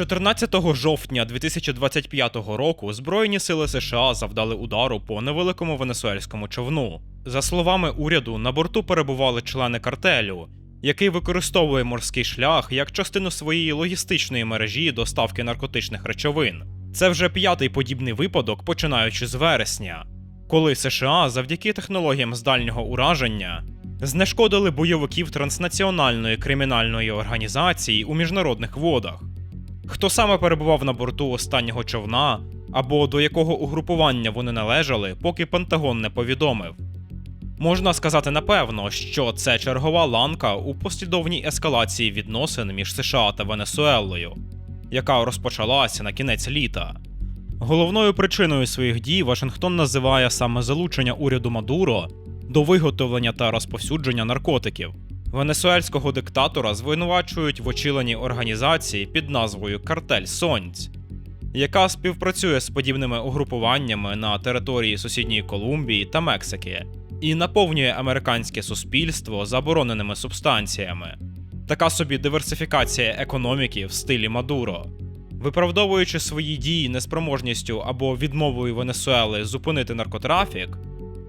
14 жовтня 2025 року Збройні сили США завдали удару по невеликому венесуельському човну. За словами уряду, на борту перебували члени картелю, який використовує морський шлях як частину своєї логістичної мережі доставки наркотичних речовин. Це вже п'ятий подібний випадок, починаючи з вересня, коли США завдяки технологіям з дальнього ураження знешкодили бойовиків транснаціональної кримінальної організації у міжнародних водах. Хто саме перебував на борту останнього човна, або до якого угрупування вони належали, поки Пентагон не повідомив. Можна сказати напевно, що це чергова ланка у послідовній ескалації відносин між США та Венесуелою, яка розпочалася на кінець літа. Головною причиною своїх дій Вашингтон називає саме залучення уряду Мадуро до виготовлення та розповсюдження наркотиків. Венесуельського диктатора звинувачують в очиленні організації під назвою Картель Сонць, яка співпрацює з подібними угрупуваннями на території сусідньої Колумбії та Мексики і наповнює американське суспільство забороненими субстанціями. Така собі диверсифікація економіки в стилі Мадуро. Виправдовуючи свої дії неспроможністю або відмовою Венесуели зупинити наркотрафік,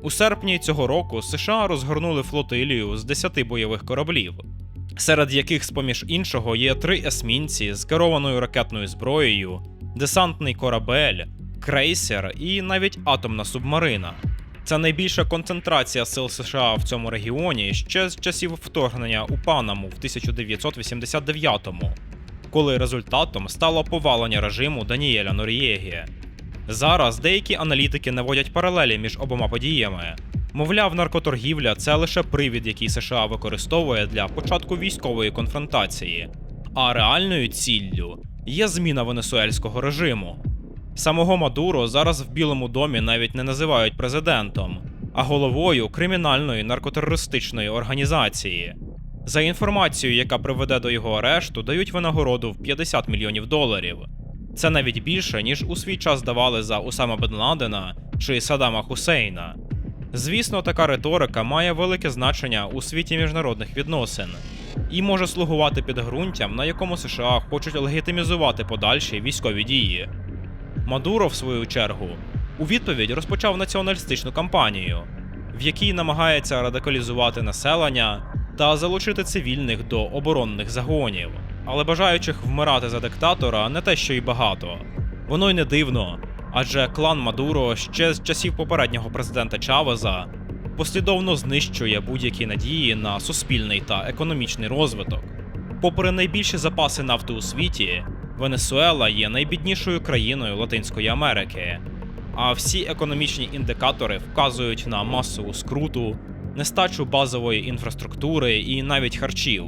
у серпні цього року США розгорнули флотилію з 10 бойових кораблів, серед яких, з поміж іншого, є три есмінці з керованою ракетною зброєю, десантний корабель, крейсер і навіть атомна субмарина. Це найбільша концентрація сил США в цьому регіоні ще з часів вторгнення у Панаму в 1989-му, коли результатом стало повалення режиму Даніеля Нор'єгі. Зараз деякі аналітики наводять паралелі між обома подіями. Мовляв, наркоторгівля це лише привід, який США використовує для початку військової конфронтації, а реальною ціллю є зміна венесуельського режиму. Самого Мадуро зараз в Білому домі навіть не називають президентом, а головою кримінальної наркотерористичної організації. За інформацією, яка приведе до його арешту, дають винагороду в 50 мільйонів доларів. Це навіть більше, ніж у свій час давали за Усама Бен Ладена чи Саддама Хусейна. Звісно, така риторика має велике значення у світі міжнародних відносин і може слугувати підґрунтям, на якому США хочуть легітимізувати подальші військові дії. Мадуро, в свою чергу, у відповідь розпочав націоналістичну кампанію, в якій намагається радикалізувати населення та залучити цивільних до оборонних загонів. Але бажаючих вмирати за диктатора не те, що й багато. Воно й не дивно, адже клан Мадуро ще з часів попереднього президента Чавеза послідовно знищує будь-які надії на суспільний та економічний розвиток. Попри найбільші запаси нафти у світі, Венесуела є найбіднішою країною Латинської Америки, а всі економічні індикатори вказують на масову скруту, нестачу базової інфраструктури і навіть харчів.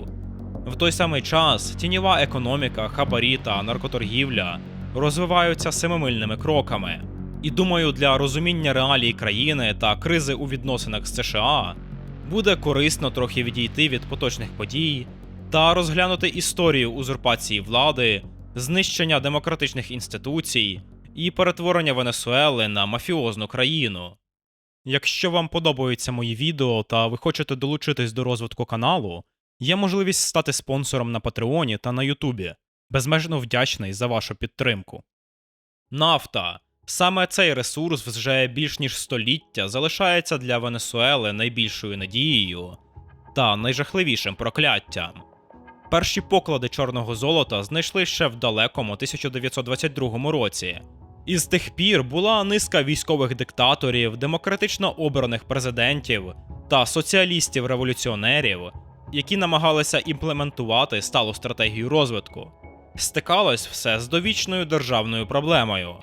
В той самий час тіньова економіка, хабарі та наркоторгівля розвиваються семимильними кроками. І думаю, для розуміння реалій країни та кризи у відносинах з США буде корисно трохи відійти від поточних подій та розглянути історію узурпації влади, знищення демократичних інституцій і перетворення Венесуели на мафіозну країну. Якщо вам подобаються мої відео та ви хочете долучитись до розвитку каналу, є можливість стати спонсором на Патреоні та на Ютубі. Безмежно вдячний за вашу підтримку. Нафта. Саме цей ресурс вже більш ніж століття залишається для Венесуели найбільшою надією та найжахливішим прокляттям. Перші поклади чорного золота знайшли ще в далекому 1922 році. І з тих пір була низка військових диктаторів, демократично обраних президентів та соціалістів-революціонерів, які намагалися імплементувати сталу стратегію розвитку. Стикалось все з довічною державною проблемою.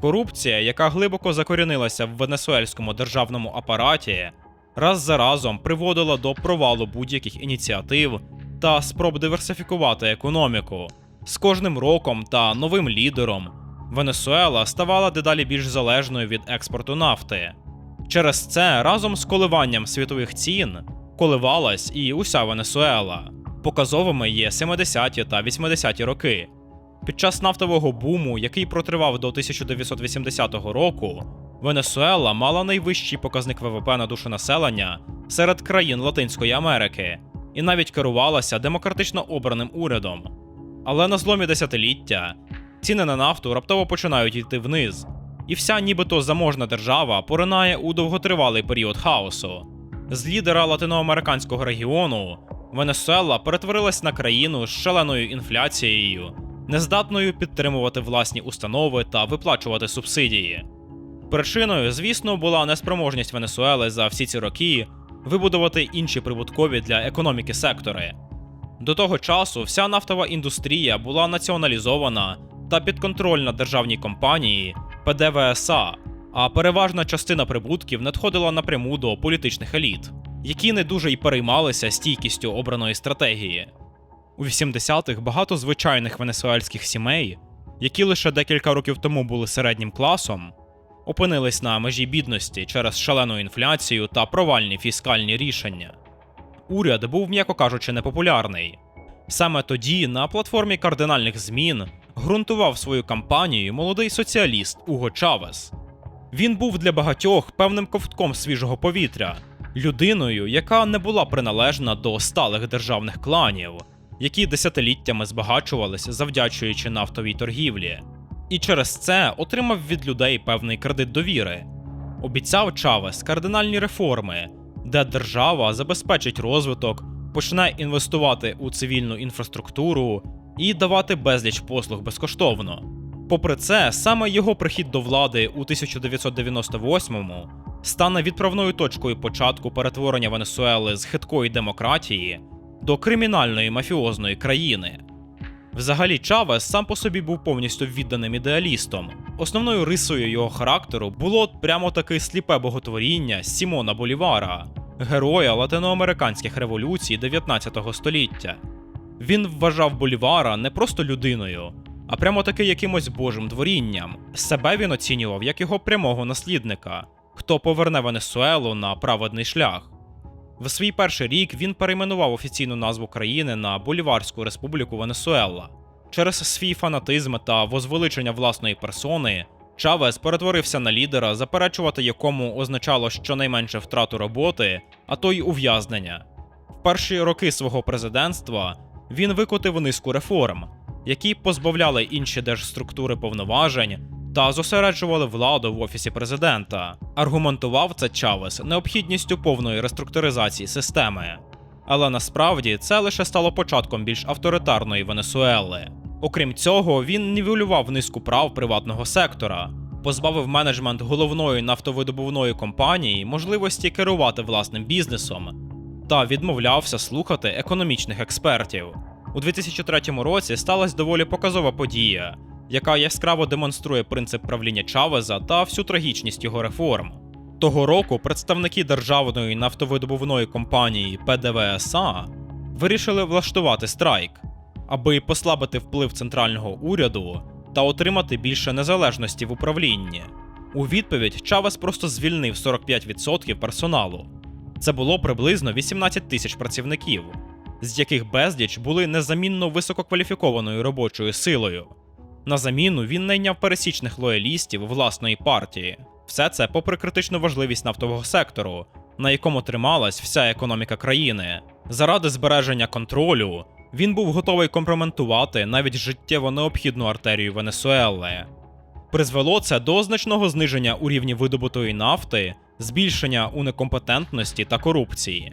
Корупція, яка глибоко закорінилася в венесуельському державному апараті, раз за разом приводила до провалу будь-яких ініціатив та спроб диверсифікувати економіку. З кожним роком та новим лідером Венесуела ставала дедалі більш залежною від експорту нафти. Через це разом з коливанням світових цін коливалась і уся Венесуела. Показовими є 70-ті та 80-ті роки. Під час нафтового буму, який протривав до 1980 року, Венесуела мала найвищий показник ВВП на душу населення серед країн Латинської Америки і навіть керувалася демократично обраним урядом. Але на зломі десятиліття ціни на нафту раптово починають йти вниз, і вся нібито заможна держава поринає у довготривалий період хаосу. З лідера латиноамериканського регіону Венесуела перетворилась на країну з шаленою інфляцією, нездатною підтримувати власні установи та виплачувати субсидії. Причиною, звісно, була неспроможність Венесуели за всі ці роки вибудувати інші прибуткові для економіки сектори. До того часу вся нафтова індустрія була націоналізована та підконтрольна державній компанії ПДВСА, а переважна частина прибутків надходила напряму до політичних еліт, які не дуже й переймалися стійкістю обраної стратегії. У 80-х багато звичайних венесуельських сімей, які лише декілька років тому були середнім класом, опинились на межі бідності через шалену інфляцію та провальні фіскальні рішення. Уряд був, м'яко кажучи, непопулярний. Саме тоді на платформі кардинальних змін ґрунтував свою кампанію молодий соціаліст Уго Чавес. Він був для багатьох певним ковтком свіжого повітря, людиною, яка не була приналежна до сталих державних кланів, які десятиліттями збагачувалися, завдячуючи нафтовій торгівлі, і через це отримав від людей певний кредит довіри. Обіцяв Чавес кардинальні реформи, де держава забезпечить розвиток, почне інвестувати у цивільну інфраструктуру і давати безліч послуг безкоштовно. Попри це, саме його прихід до влади у 1998-му стане відправною точкою початку перетворення Венесуели з хиткої демократії до кримінальної мафіозної країни. Взагалі, Чавес сам по собі був повністю відданим ідеалістом. Основною рисою його характеру було прямо таке сліпе боготворіння Сімона Болівара, героя латиноамериканських революцій 19 століття. Він вважав Болівара не просто людиною, а прямо таки якимось божим дворінням. Себе він оцінював як його прямого наслідника, хто поверне Венесуелу на праведний шлях. В свій перший рік він перейменував офіційну назву країни на Боліварську Республіку Венесуела. Через свій фанатизм та возвеличення власної персони Чавес перетворився на лідера, заперечувати якому означало щонайменше втрату роботи, а то й ув'язнення. В перші роки свого президентства він викотив низку реформ, які позбавляли інші держструктури повноважень та зосереджували владу в офісі президента. Аргументував це Чавес необхідністю повної реструктуризації системи. Але насправді це лише стало початком більш авторитарної Венесуели. Окрім цього, він нівелював низку прав приватного сектора, позбавив менеджмент головної нафтовидобувної компанії можливості керувати власним бізнесом та відмовлявся слухати економічних експертів. У 2003 році сталася доволі показова подія, яка яскраво демонструє принцип правління Чавеза та всю трагічність його реформ. Того року представники державної нафтовидобувної компанії ПДВСА вирішили влаштувати страйк, аби послабити вплив центрального уряду та отримати більше незалежності в управлінні. У відповідь Чавес просто звільнив 45% персоналу. Це було приблизно 18 тисяч працівників, з яких безліч були незамінно висококваліфікованою робочою силою. На заміну він найняв пересічних лоялістів власної партії. Все це попри критичну важливість нафтового сектору, на якому трималась вся економіка країни. Заради збереження контролю він був готовий компроментувати навіть життєво необхідну артерію Венесуели. Призвело це до значного зниження у рівні видобутої нафти, збільшення у некомпетентності та корупції.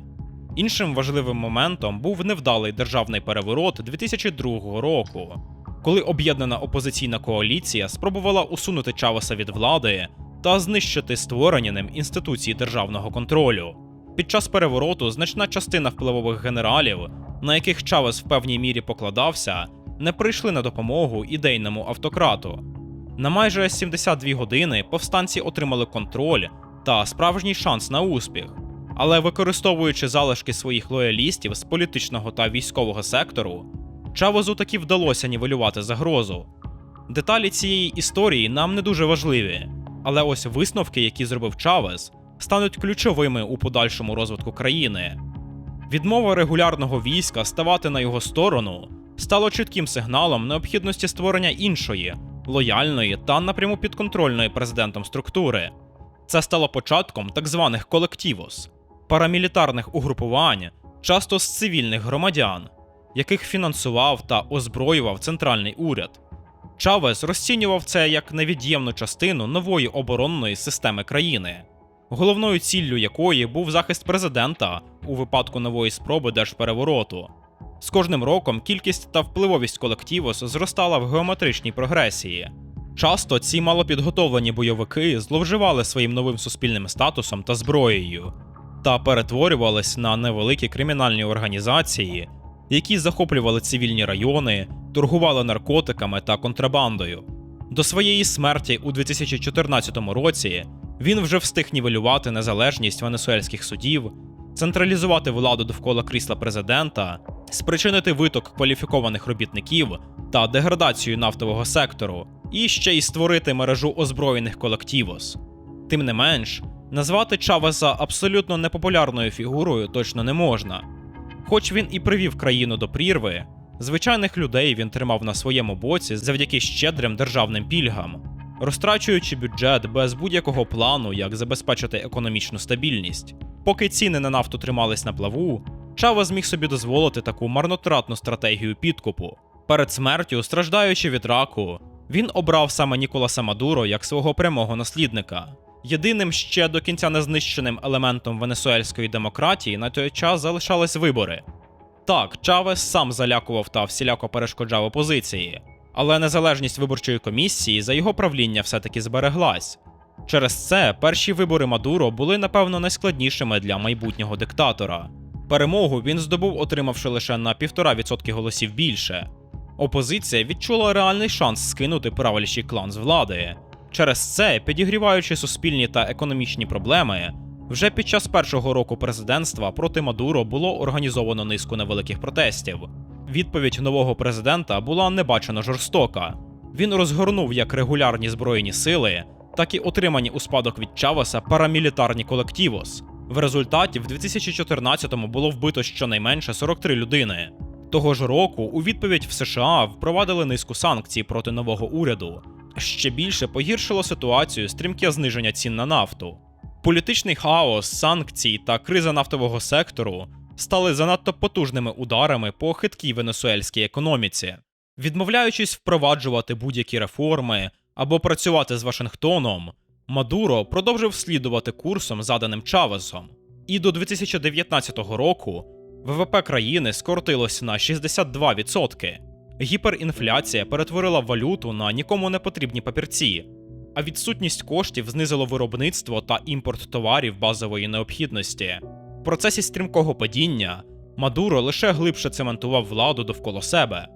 Іншим важливим моментом був невдалий державний переворот 2002 року, коли об'єднана опозиційна коаліція спробувала усунути Чавеса від влади та знищити створені ним інституції державного контролю. Під час перевороту значна частина впливових генералів, на яких Чавес в певній мірі покладався, не прийшли на допомогу ідейному автократу. На майже 72 години повстанці отримали контроль та справжній шанс на успіх. Але використовуючи залишки своїх лоялістів з політичного та військового сектору, Чавезу таки вдалося нівелювати загрозу. Деталі цієї історії нам не дуже важливі, але ось висновки, які зробив Чавес, стануть ключовими у подальшому розвитку країни. Відмова регулярного війська ставати на його сторону стало чітким сигналом необхідності створення іншої, лояльної та напряму підконтрольної президентом структури. Це стало початком так званих колективос, парамілітарних угрупувань, часто з цивільних громадян, яких фінансував та озброював центральний уряд. Чавес розцінював це як невід'ємну частину нової оборонної системи країни, головною ціллю якої був захист президента у випадку нової спроби держперевороту. З кожним роком кількість та впливовість колективос зростала в геометричній прогресії. Часто ці малопідготовлені бойовики зловживали своїм новим суспільним статусом та зброєю та перетворювались на невеликі кримінальні організації, які захоплювали цивільні райони, торгували наркотиками та контрабандою. До своєї смерті у 2014 році він вже встиг нівелювати незалежність венесуельських судів, централізувати владу довкола крісла президента, спричинити виток кваліфікованих робітників та деградацію нафтового сектору, і ще й створити мережу озброєних колективос. Тим не менш, назвати Чавеса абсолютно непопулярною фігурою точно не можна. Хоч він і привів країну до прірви, звичайних людей він тримав на своєму боці завдяки щедрим державним пільгам, розтрачуючи бюджет без будь-якого плану, як забезпечити економічну стабільність. Поки ціни на нафту тримались на плаву, Чавес зміг собі дозволити таку марнотратну стратегію підкупу. Перед смертю, страждаючи від раку, він обрав саме Ніколаса Мадуро як свого прямого наслідника. Єдиним ще до кінця не знищеним елементом венесуельської демократії на той час залишались вибори. Так, Чавес сам залякував та всіляко перешкоджав опозиції, але незалежність виборчої комісії за його правління все-таки збереглась. Через це перші вибори Мадуро були, напевно, найскладнішими для майбутнього диктатора. Перемогу він здобув, отримавши лише на 1,5% голосів більше. Опозиція відчула реальний шанс скинути правильший клан з влади. Через це, підігріваючи суспільні та економічні проблеми, вже під час першого року президентства проти Мадуро було організовано низку невеликих протестів. Відповідь нового президента була небачено жорстока. Він розгорнув як регулярні збройні сили, так і отримані у спадок від Чавеса парамілітарні колективос. В результаті в 2014-му було вбито щонайменше 43 людини. Того ж року у відповідь в США впровадили низку санкцій проти нового уряду. Ще більше погіршило ситуацію стрімке зниження цін на нафту. Політичний хаос, санкції та криза нафтового сектору стали занадто потужними ударами по хиткій венесуельській економіці. Відмовляючись впроваджувати будь-які реформи або працювати з Вашингтоном, Мадуро продовжив слідувати курсом, заданим Чавесом. І до 2019 року ВВП країни скоротилось на 62%. Гіперінфляція перетворила валюту на нікому не потрібні папірці, а відсутність коштів знизило виробництво та імпорт товарів базової необхідності. В процесі стрімкого падіння Мадуро лише глибше цементував владу довкола себе.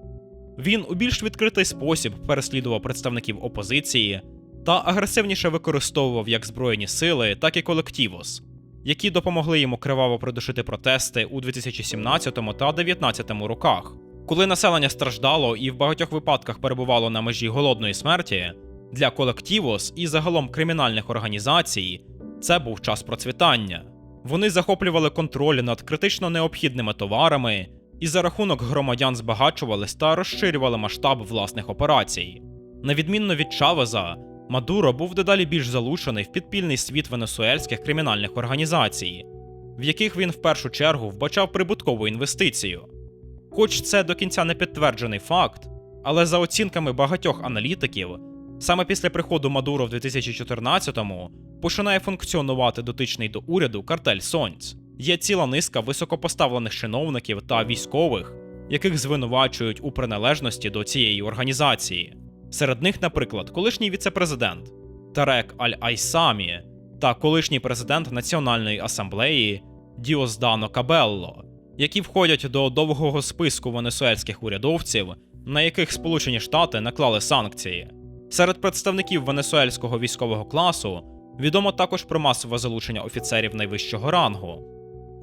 Він у більш відкритий спосіб переслідував представників опозиції та агресивніше використовував як збройні сили, так і колективос, які допомогли йому криваво придушити протести у 2017 та 2019 роках. Коли населення страждало і в багатьох випадках перебувало на межі голодної смерті, для колективос і загалом кримінальних організацій це був час процвітання. Вони захоплювали контроль над критично необхідними товарами і за рахунок громадян збагачувались та розширювали масштаб власних операцій. На відмінно від Чавеза, Мадуро був дедалі більш залучений в підпільний світ венесуельських кримінальних організацій, в яких він в першу чергу вбачав прибуткову інвестицію. Хоч це до кінця не підтверджений факт, але за оцінками багатьох аналітиків, саме після приходу Мадуро в 2014-му починає функціонувати дотичний до уряду картель Сонць. Є ціла низка високопоставлених чиновників та військових, яких звинувачують у приналежності до цієї організації. Серед них, наприклад, колишній віцепрезидент Тарек Аль-Айсамі та колишній президент Національної асамблеї Діоздано Кабелло, які входять до довгого списку венесуельських урядовців, на яких Сполучені Штати наклали санкції. Серед представників венесуельського військового класу відомо також про масове залучення офіцерів найвищого рангу.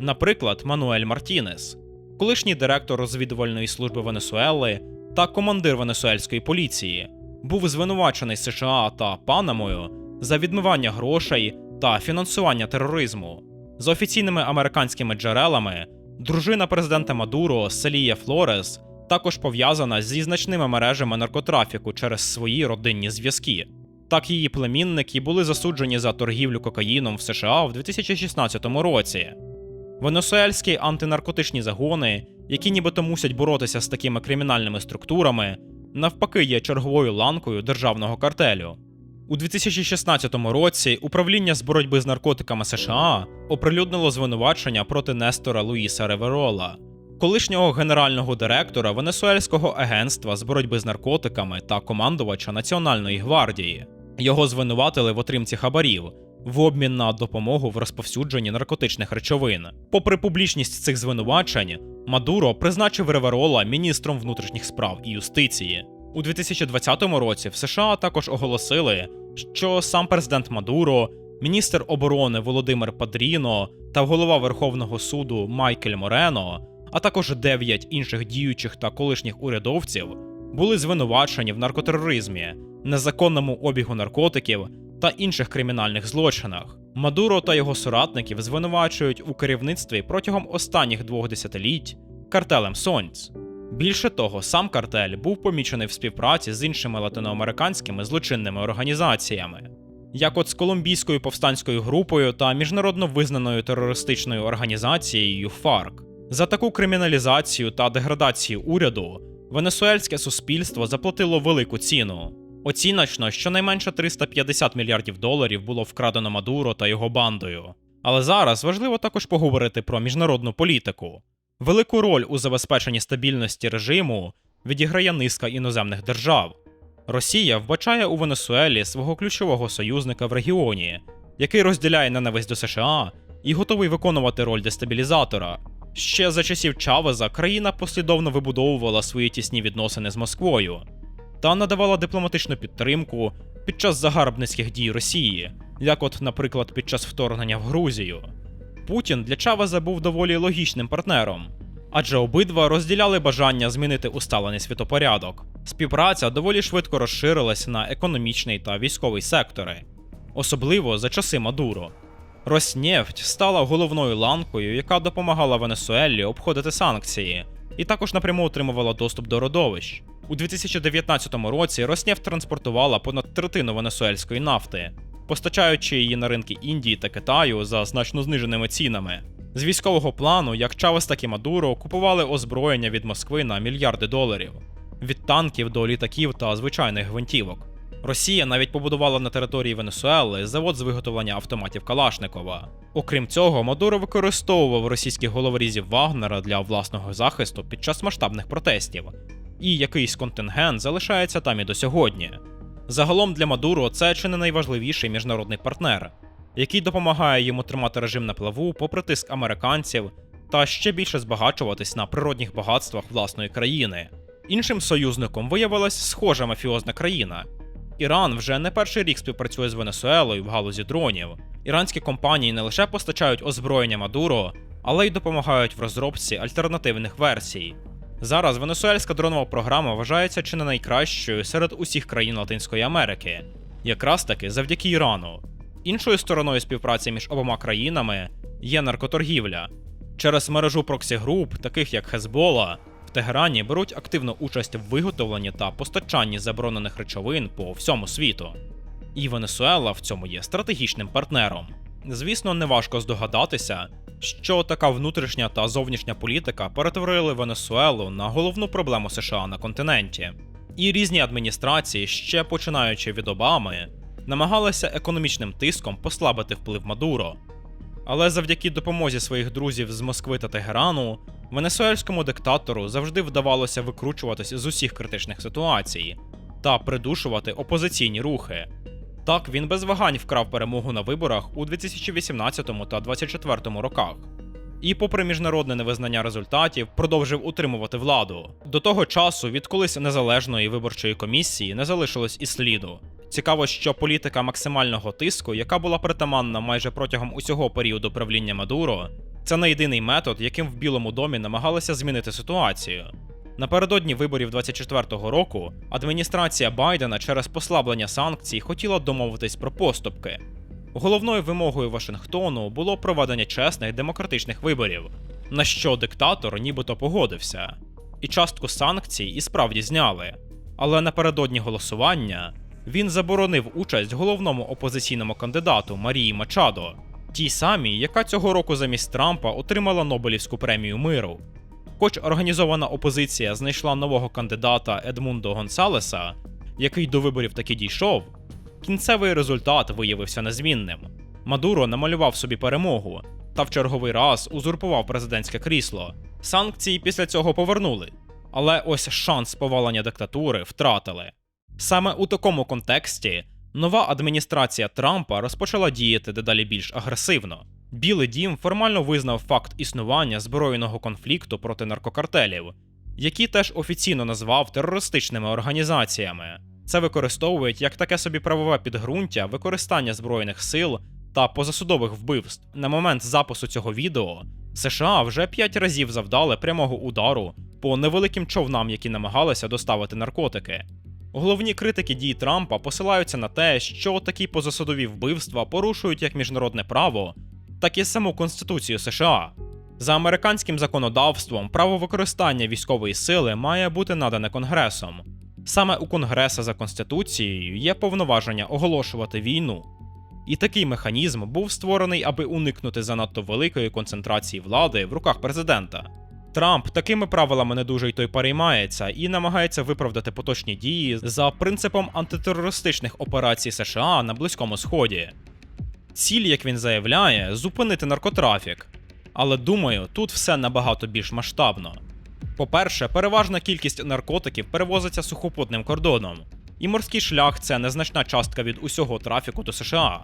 Наприклад, Мануель Мартінес, колишній директор розвідувальної служби Венесуели та командир венесуельської поліції, був звинувачений США та Панамою за відмивання грошей та фінансування тероризму. За офіційними американськими джерелами, дружина президента Мадуро Селія Флорес також пов'язана зі значними мережами наркотрафіку через свої родинні зв'язки. Так її племінники були засуджені за торгівлю кокаїном в США в 2016 році. Венесуельські антинаркотичні загони які нібито мусять боротися з такими кримінальними структурами, навпаки є черговою ланкою державного картелю. У 2016 році управління з боротьби з наркотиками США оприлюднило звинувачення проти Нестора Луїса Реверола, колишнього генерального директора Венесуельського агентства з боротьби з наркотиками та командувача Національної гвардії. Його звинуватили в отримці хабарів в обмін на допомогу в розповсюдженні наркотичних речовин. Попри публічність цих звинувачень, Мадуро призначив Реверола міністром внутрішніх справ і юстиції. У 2020 році в США також оголосили, що сам президент Мадуро, міністр оборони Володимир Падріно та голова Верховного суду Майкель Морено, а також дев'ять інших діючих та колишніх урядовців були звинувачені в наркотероризмі, незаконному обігу наркотиків та інших кримінальних злочинах. Мадуро та його соратників звинувачують у керівництві протягом останніх двох десятиліть картелем Сонць. Більше того, сам картель був помічений в співпраці з іншими латиноамериканськими злочинними організаціями, як от з колумбійською повстанською групою та міжнародно визнаною терористичною організацією ФАРК. За таку криміналізацію та деградацію уряду венесуельське суспільство заплатило велику ціну. Оціночно, щонайменше 350 мільярдів доларів було вкрадено Мадуро та його бандою. Але зараз важливо також поговорити про міжнародну політику. Велику роль у забезпеченні стабільності режиму відіграє низка іноземних держав. Росія вбачає у Венесуелі свого ключового союзника в регіоні, який розділяє ненависть до США і готовий виконувати роль дестабілізатора. Ще за часів Чавеза країна послідовно вибудовувала свої тісні відносини з Москвою та надавала дипломатичну підтримку під час загарбницьких дій Росії, як от, наприклад, під час вторгнення в Грузію. Путін для Чавеза був доволі логічним партнером, адже обидва розділяли бажання змінити усталений світопорядок. Співпраця доволі швидко розширилась на економічний та військовий сектори, особливо за часи Мадуро. Роснефть стала головною ланкою, яка допомагала Венесуелі обходити санкції, і також напряму отримувала доступ до родовищ. У 2019 році Роснефть транспортувала понад третину венесуельської нафти, постачаючи її на ринки Індії та Китаю за значно зниженими цінами. З військового плану, як Чавес, так і Мадуро купували озброєння від Москви на мільярди доларів, від танків до літаків та звичайних гвинтівок. Росія навіть побудувала на території Венесуели завод з виготовлення автоматів Калашникова. Окрім цього, Мадуро використовував російських головорізів Вагнера для власного захисту під час масштабних протестів, і якийсь контингент залишається там і до сьогодні. Загалом для Мадуро це чи не найважливіший міжнародний партнер, який допомагає йому тримати режим на плаву попри тиск американців та ще більше збагачуватись на природних багатствах власної країни. Іншим союзником виявилась схожа мафіозна країна. Іран вже не перший рік співпрацює з Венесуелою в галузі дронів. Іранські компанії не лише постачають озброєння Мадуро, але й допомагають в розробці альтернативних версій. Зараз венесуельська дронова програма вважається чи не найкращою серед усіх країн Латинської Америки, якраз таки завдяки Ірану. Іншою стороною співпраці між обома країнами є наркоторгівля. Через мережу проксі-груп, таких як Хезбола, в Тегерані беруть активну участь в виготовленні та постачанні заборонених речовин по всьому світу. І Венесуела в цьому є стратегічним партнером. Звісно, неважко здогадатися, що така внутрішня та зовнішня політика перетворили Венесуелу на головну проблему США на континенті. І різні адміністрації, ще починаючи від Обами, намагалися економічним тиском послабити вплив Мадуро. Але завдяки допомозі своїх друзів з Москви та Тегерану, венесуельському диктатору завжди вдавалося викручуватись з усіх критичних ситуацій та придушувати опозиційні рухи. Так, він без вагань вкрав перемогу на виборах у 2018 та 2024 роках. І, попри міжнародне невизнання результатів, продовжив утримувати владу. До того часу від колись незалежної виборчої комісії не залишилось і сліду. Цікаво, що політика максимального тиску, яка була притаманна майже протягом усього періоду правління Мадуро, це не єдиний метод, яким в Білому домі намагалися змінити ситуацію. Напередодні виборів 24-го року адміністрація Байдена через послаблення санкцій хотіла домовитись про поступки. Головною вимогою Вашингтону було проведення чесних демократичних виборів, на що диктатор нібито погодився, і частку санкцій і справді зняли. Але напередодні голосування він заборонив участь головному опозиційному кандидату Марії Мачадо, тій самій, яка цього року замість Трампа отримала Нобелівську премію миру. Хоч організована опозиція знайшла нового кандидата Едмундо Гонсалеса, який до виборів таки дійшов, кінцевий результат виявився незмінним. Мадуро намалював собі перемогу та в черговий раз узурпував президентське крісло. Санкції після цього повернули, але ось шанс повалення диктатури втратили. Саме у такому контексті нова адміністрація Трампа розпочала діяти дедалі більш агресивно. Білий дім формально визнав факт існування збройного конфлікту проти наркокартелів, які теж офіційно назвав терористичними організаціями. Це використовують як таке собі правове підґрунтя використання збройних сил та позасудових вбивств. На момент запису цього відео США вже п'ять разів завдали прямого удару по невеликим човнам, які намагалися доставити наркотики. Головні критики дій Трампа посилаються на те, що такі позасудові вбивства порушують як міжнародне право, так і саму Конституцію США. За американським законодавством право використання військової сили має бути надане Конгресом. Саме у Конгреса за Конституцією є повноваження оголошувати війну. І такий механізм був створений, аби уникнути занадто великої концентрації влади в руках президента. Трамп такими правилами не дуже й той переймається і намагається виправдати поточні дії за принципом антитерористичних операцій США на Близькому Сході. Ціль, як він заявляє, зупинити наркотрафік. Але думаю, тут все набагато більш масштабно. По-перше, переважна кількість наркотиків перевозиться сухопутним кордоном, і морський шлях це незначна частка від усього трафіку до США.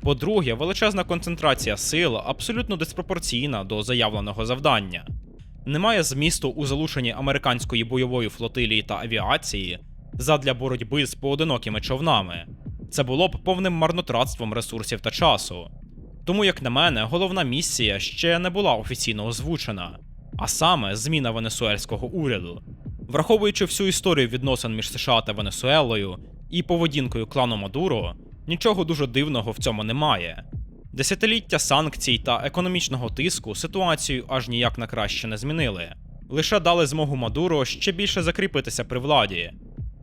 По-друге, величезна концентрація сил абсолютно диспропорційна до заявленого завдання. Немає змісту у залученні американської бойової флотилії та авіації задля боротьби з поодинокими човнами. Це було б повним марнотратством ресурсів та часу. Тому, як на мене, головна місія ще не була офіційно озвучена, а саме зміна венесуельського уряду. Враховуючи всю історію відносин між США та Венесуелою і поведінкою клану Мадуро, нічого дуже дивного в цьому немає. Десятиліття санкцій та економічного тиску ситуацію аж ніяк на краще не змінили, лише дали змогу Мадуро ще більше закріпитися при владі.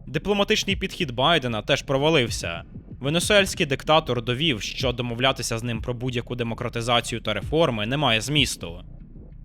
Дипломатичний підхід Байдена теж провалився. Венесуельський диктатор довів, що домовлятися з ним про будь-яку демократизацію та реформи немає змісту.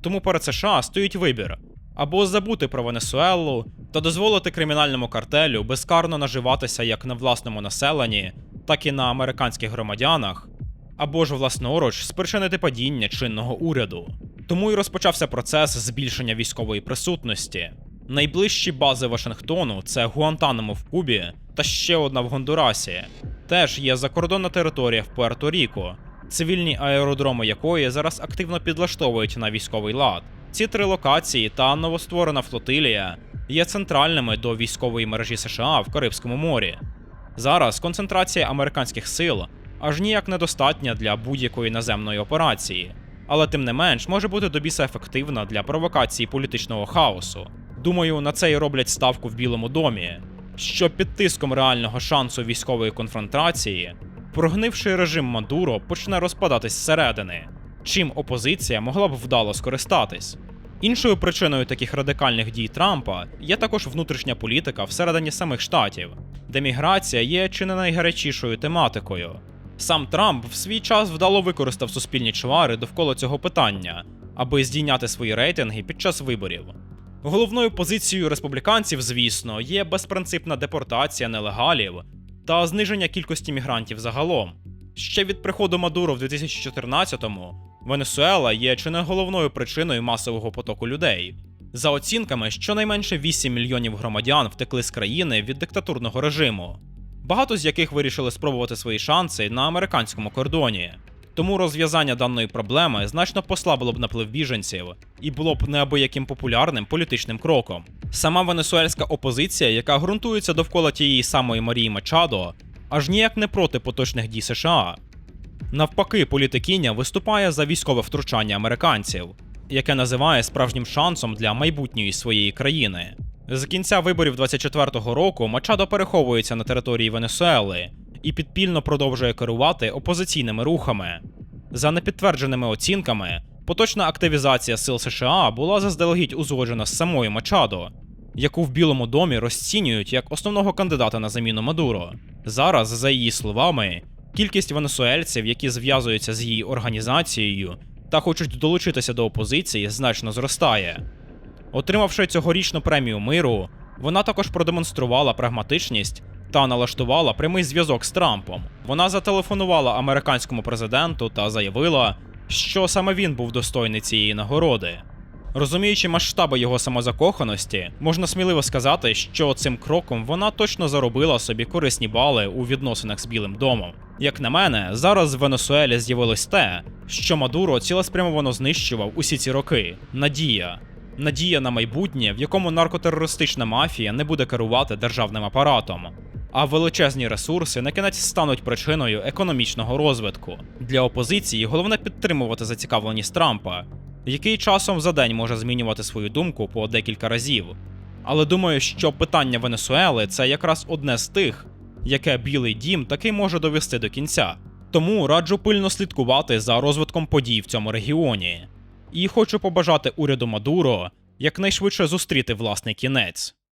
Тому перед США стоїть вибір або забути про Венесуелу та дозволити кримінальному картелю безкарно наживатися як на власному населенні, так і на американських громадянах, або ж власноруч спричинити падіння чинного уряду. Тому й розпочався процес збільшення військової присутності. Найближчі бази Вашингтону це Гуантанамо в Кубі та ще одна в Гондурасі. Теж є закордонна територія в Пуерто-Ріко, цивільні аеродроми якої зараз активно підлаштовують на військовий лад. Ці три локації та новостворена флотилія є центральними до військової мережі США в Карибському морі. Зараз концентрація американських сил аж ніяк недостатня для будь-якої наземної операції, але тим не менш може бути до біса ефективна для провокації політичного хаосу. Думаю, на це й роблять ставку в Білому домі, що під тиском реального шансу військової конфронтації, прогнивший режим Мадуро почне розпадатись зсередини, чим опозиція могла б вдало скористатись. Іншою причиною таких радикальних дій Трампа є також внутрішня політика всередині самих штатів, де міграція є чи не найгарячішою тематикою. Сам Трамп в свій час вдало використав суспільні чвари довкола цього питання, аби здійняти свої рейтинги під час виборів. Головною позицією республіканців, звісно, є безпринципна депортація нелегалів та зниження кількості мігрантів загалом. Ще від приходу Мадуро в 2014-му Венесуела є чи не головною причиною масового потоку людей. За оцінками, щонайменше 8 мільйонів громадян втекли з країни від диктатурного режиму, багато з яких вирішили спробувати свої шанси на американському кордоні. Тому розв'язання даної проблеми значно послабило б наплив біженців і було б неабияким популярним політичним кроком. Сама венесуельська опозиція, яка ґрунтується довкола тієї самої Марії Мачадо, аж ніяк не проти поточних дій США. Навпаки, політикиня виступає за військове втручання американців, яке називає справжнім шансом для майбутньої своєї країни. З кінця виборів 24-го року Мачадо переховується на території Венесуели і підпільно продовжує керувати опозиційними рухами. За непідтвердженими оцінками, поточна активізація сил США була заздалегідь узгоджена з самою Мачадо, яку в Білому домі розцінюють як основного кандидата на заміну Мадуро. Зараз, за її словами, кількість венесуельців, які зв'язуються з її організацією та хочуть долучитися до опозиції, значно зростає. Отримавши цьогорічну премію миру, вона також продемонструвала прагматичність та налаштувала прямий зв'язок з Трампом. Вона зателефонувала американському президенту та заявила, що саме він був достойний цієї нагороди. Розуміючи масштаби його самозакоханості, можна сміливо сказати, що цим кроком вона точно заробила собі корисні бали у відносинах з Білим домом. Як на мене, зараз в Венесуелі з'явилось те, що Мадуро цілеспрямовано знищував усі ці роки надія. Надія на майбутнє, в якому наркотерористична мафія не буде керувати державним апаратом. А величезні ресурси на кінець стануть причиною економічного розвитку. Для опозиції головне підтримувати зацікавленість Трампа, який часом за день може змінювати свою думку по декілька разів. Але думаю, що питання Венесуели це якраз одне з тих, яке Білий Дім таки може довести до кінця. Тому раджу пильно слідкувати за розвитком подій в цьому регіоні. І хочу побажати уряду Мадуро якнайшвидше зустріти власний кінець.